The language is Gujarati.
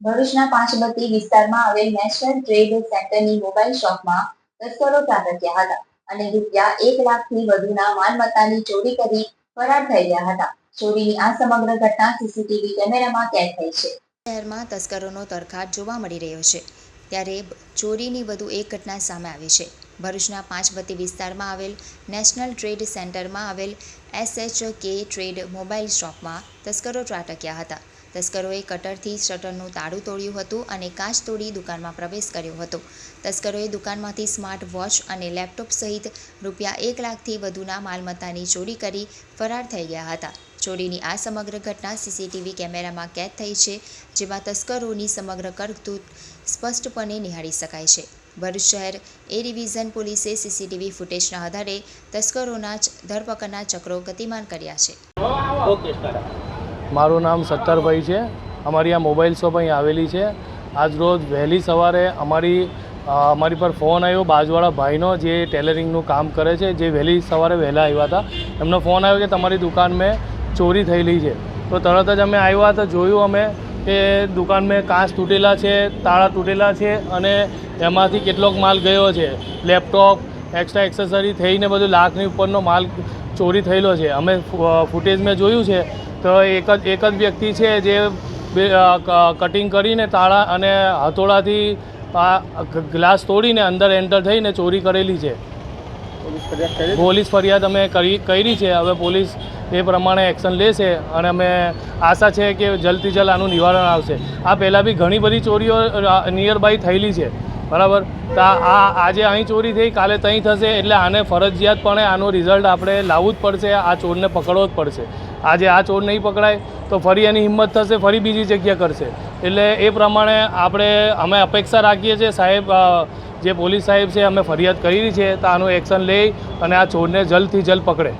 ભરૂચના પાંચબત્તી વિસ્તારમાં આવેલ નેશનલ ટ્રેડ સેન્ટરની મોબાઈલ શોપમાં તસ્કરો ત્રાટક્યા હતા અને રૂપિયા એક લાખથી વધુના માલમત્તાની ચોરી કરી ફરાર થઈ ગયા હતા. ચોરીની આ સમગ્ર ઘટના સીસીટીવી કેમેરામાં કેદ થઈ છે. શહેરમાં તસ્કરોનો તરખાટ જોવા મળી રહ્યો છે. ત્યારે ચોરીની વધુ એક ઘટના સામે આવી છે. ભરૂચના પાંચવતી વિસ્તારમાં આવેલ નેશનલ ટ્રેડ સેન્ટરમાં આવેલ એસએચ કે ટ્રેડ મોબાઈલ શોપમાં તસ્કરો ત્રાટક્યા હતા. તસ્કરોએ કટરથી શટરનું તાળું તોડ્યું હતું અને કાચ તોડી દુકાનમાં પ્રવેશ કર્યો હતો. તસ્કરોએ દુકાનમાંથી સ્માર્ટ વોચ અને લેપટોપ સહિત રૂપિયા એક લાખથી વધુના માલમત્તાની ચોરી કરી ફરાર થઈ ગયા હતા. ચોરીની આ સમગ્ર ઘટના સીસીટીવી કેમેરામાં કેદ થઈ છે, જેમાં તસ્કરોની સમગ્ર કરતૂત સ્પષ્ટપણે નિહાળી શકાય છે. ભરૂચ શહેર એ ડિવિઝન પોલીસે સીસીટીવી ફૂટેજના આધારે તસ્કરોના ધરપકડના ચક્રો ગતિમાન કર્યા છે. મારું નામ સત્તરભાઈ છે. અમારી આ મોબાઈલ શોપ અહીં આવેલી છે. આજ રોજ વહેલી સવારે અમારી અમારી પર ફોન આવ્યો બાજુવાળા ભાઈનો, જે ટેલરિંગનું કામ કરે છે. જે વહેલી સવારે વહેલા આવ્યા હતા. એમનો ફોન આવ્યો કે તમારી દુકાન મેં ચોરી થયેલી છે. તો તરત જ અમે આવ્યા તો જોયું અમે કે દુકાન મેં કાચ તૂટેલા છે તાળા તૂટેલા છે અને એમાંથી કેટલોક માલ ગયો છે. લેપટોપ એક્સ્ટ્રા એક્સેસરી થઈને બધું લાખની ઉપરનો માલ ચોરી થયેલો છે. અમે ફૂટેજ મેં જોયું છે. તો એક જ એક જ વ્યક્તિ છે જે કટિંગ કરીને તાળા અને હથોડાથી ગ્લાસ તોડીને અંદર એન્ટર થઈને ચોરી કરેલી છે. પોલીસ ફરિયાદ કરી પોલીસ ફરિયાદ અમે કરી કરી છે. હવે પોલીસ એ પ્રમાણે એક્શન લેશે અને અમે આશા છે કે જલ્દથી જલ્દ આનું નિવારણ આવશે. આ પહેલાં બી ઘણી બધી ચોરીઓ નિયર બાય થયેલી છે. બરાબર? તો આ આજે અહીં ચોરી થઈ, કાલે ત્યાં થશે, એટલે આને ફરજિયાતપણે આનું રિઝલ્ટ આપણે લાવવું જ પડશે, આ ચોરને પકડવો જ પડશે. આજે આ ચોર નહીં પકડાય, તો ફરી એની હિંમત થશે, ફરી બીજી જગ્યા કરશે. એટલે એ પ્રમાણે આપણે, અમે અપેક્ષા રાખીએ છીએ, સાહેબ જે પોલીસ સાહેબ છે, અમે ફરિયાદ કરી છે, તો આનું એક્શન લઈ અને આ ચોરને જલ્દથી જલ્દ પકડે.